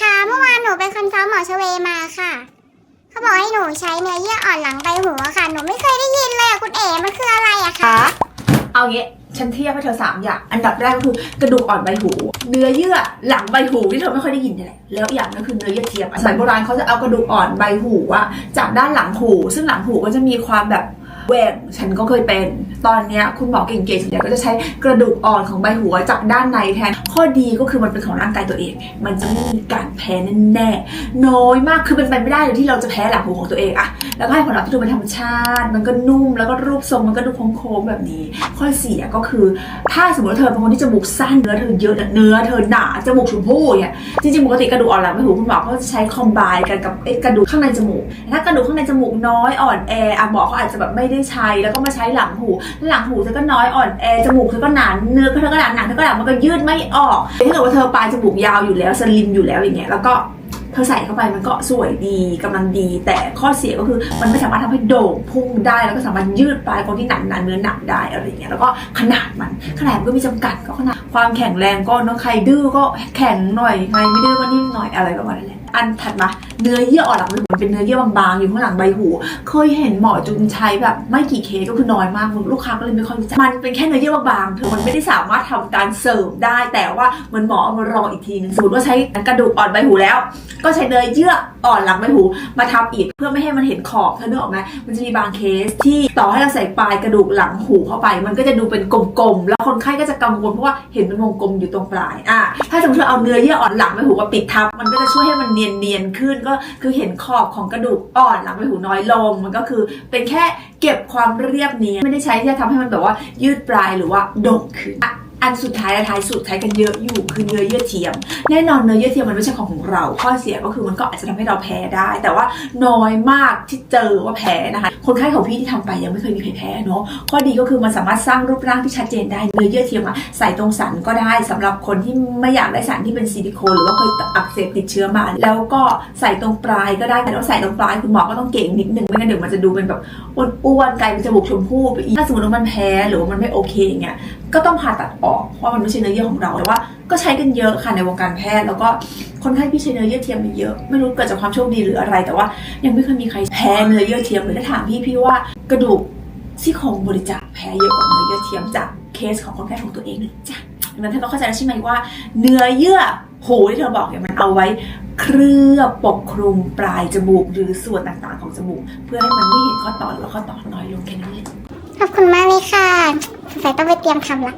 ค่ะ เมื่อวานหนูไปคอนซัลท์หมอชเวมาค่ะ เขาบอกให้หนูใช้เนื้อเยื่ออ่อนหลังใบหูอะค่ะ หนูไม่เคยได้ยินเลยอะคุณเอ๋มันคืออะไรอะคะเอางี้ฉันเทียบให้เธอสามอย่าง อันดับแรกก็คือกระดูกอ่อนใบหู เนื้อเยื่อหลังใบหูที่เธอไม่ค่อยได้ยินนี่แหละ แล้วอีกอย่างก็คือเนื้อเยื่อเทียมสมัยโบราณเขาจะเอากระดูกอ่อนใบหูอะจากด้านหลังหู ซึ่งหลังหูก็จะมีความแบบ แหว่งฉันก็เคยเป็น ตอนนี้คุณหมอเก่งๆส่วนใหญ่ก็จะใช้กระดูกอ่อนของใบหูจากด้านในแทน ข้อดีก็คือมันเป็นของร่างกายตัวเอง มันจะไม่มีการแพ้แน่ๆน้อยมากคือเป็นไปไม่ได้เลยที่เราจะแพ้หลังหูของตัวเองอะแล้วก็ให้ผลลัพธ์ที่ดูเป็นธรรมชาติ มันก็นุ่มแล้วก็รูปทรงมันก็ดูโค้งๆแบบนี้ ข้อเสียก็คือ ถ้าสมมติว่าเธอเป็นคนที่จมูกสั้นเนื้อเธอเยอะเนื้อเธอหนาจมูกชมพู่เนี่ยจริงๆปกติกระดูกอ่อนหลังไม่หูคุณหมอเขาจะใช้คอมไบกันกับกระดูกข้างในจมูกถ้ากระดูกข้างในจมูกน้อยอ่อนแออะหมอเขาอาจจะแบบไม่ได้ใช้แล้วก็มาใช้หลังหู หลังหูเธอก็น้อยอ่อนแอจมูกเธอก็หนาเนื้อเธอก็หนาหนังเธอก็หนามันก็ยืดไม่ออกถ้าเกิดว่าเธอปลายจมูกยาวอยู่แล้วสลิมอยู่แล้วอย่างเงี้ยแล้วก็เธอใส่เข้าไปมันก็สวยดีกำลังดี แต่ข้อเสียก็คือมันไม่สามารถทำให้โด่งพุ่งได้ แล้วก็สามารถยืดปลายคนที่หนักหนาเนื้อหนักได้อะไรอย่างเงี้ยแล้วก็ขนาดมันขนาดมันก็มีจำกัดก็ขนาดความแข็งแรงก็เนอะใครดื้อก็แข็งหน่อยใครไม่ดื้อก็นิ่มหน่อยอะไรประมาณนั้นแหละ อันถัดมาเนื้อเยื่ออ่อนหลังใบหูมันเป็นเนื้อเยื่อบางๆอยู่ข้างหลังใบหู เคยเห็นหมอจุนใช้แบบไม่กี่เคสก็คือน้อยมากลูกค้าก็เลยไม่ค่อยรู้จักมันเป็นแค่เนื้อเยื่อบางๆเธอมันไม่ได้สามารถทำการเสริมได้ แต่ว่าเหมันหมอเอามารองอีกทีนึงสมมติว่าใช้กระดูกอ่อนใบหูแล้ว ก็ใช้เนื้อเยื่ออ่อนหลังใบหู มาทำอีกเพื่อไม่ให้มันเห็นขอบเธอนึกออกไหมมันจะมีบางเคสที่ต่อให้เราใส่ปลายกระดูกหลังหูเข้าไป มันก็จะดูเป็นกลมๆแล้วคนไข้ก็จะกังวลเพราะว่าเห็นเป็นวงกลมอยู่ตรงปลายอะถ้าสมมติเราเอาเนื้อเยื่ออ่อนหลังใบหูมาปิดทับมันก็จะช่วยให้มันเนียนๆขึ้นก็คือเห็นขอบของกระดูกอ่อนหลังใบหูน้อยลง มันก็คือเป็นแค่เก็บความเรียบเนียนไม่ได้ใช้ที่จะทำให้มันแบบว่ายืดปลายหรือว่าโด่งขึ้น อันสุดท้ายและท้ายสุดใช้กันเยอะอยู่คือเนื้อเยื่อเทียม แน่นอนเนื้อเยื่อเทียมมันไม่ใช่ของของเรา ข้อเสียก็คือมันก็อาจจะทำให้เราแพ้ได้ แต่ว่าน้อยมากที่เจอว่าแพ้นะคะ คนไข้ของพี่ที่ทำไปยังไม่เคยมีใครแพ้เนาะข้อดีก็คือมันสามารถสร้างรูปร่างที่ชัดเจนได้เนื้อเยื่อเทียมอะใส่ตรงสันก็ได้สำหรับคนที่ไม่อยากได้สันที่เป็นซิลิโคนหรือว่าเคยอักเสบติดเชื้อมา แล้วก็ใส่ตรงปลายก็ได้แต่ต้องใส่ตรงปลายคุณหมอก็ต้องเก่งนิดนึงไม่งั้นเดี๋ยวมันจะดูเป็นแบบอ้วนๆกลายเป็นจมูกชมพู่ไปอีกถ้าสมมติว่ามันแพ้หรือว่ามันไม่โอเคอย่างเงี้ยก็ต้องผ่าตัดออกเพราะมันไม่ใช่เนื้อเยื่อของเราแต่ว่าก็ใช้กันเยอะค่ะในวงการแพทย์ แล้วก็คนไข้ที่ใช้เนื้อเยื่อเทียมมาเยอะ ไม่รู้เกิดจากความโชคดีหรืออะไร แต่ว่ายังไม่เคยมีใครแพ้เนื้อเยื่อเทียมเลยถ้าถามพี่พี่ว่ากระดูกซี่โครงบริจาคแพ้เยอะกว่าเนื้อเยื่อเทียมจากเคสของคนไข้ของตัวเองนะจ๊ะดังนั้นเธอก็เข้าใจแล้วใช่ไหมว่า เนื้อเยื่อหูที่เธอบอกเนี่ยมันเอาไว้เคลือบปกคลุมปลายจมูกหรือส่วนต่างๆของจมูก เพื่อให้มันไม่เห็นข้อต่อแล้วข้อต่อน้อยลงแค่นั้นเองขอบคุณมากเลยค่ะสงสัยต้องไปเตรียมทำละ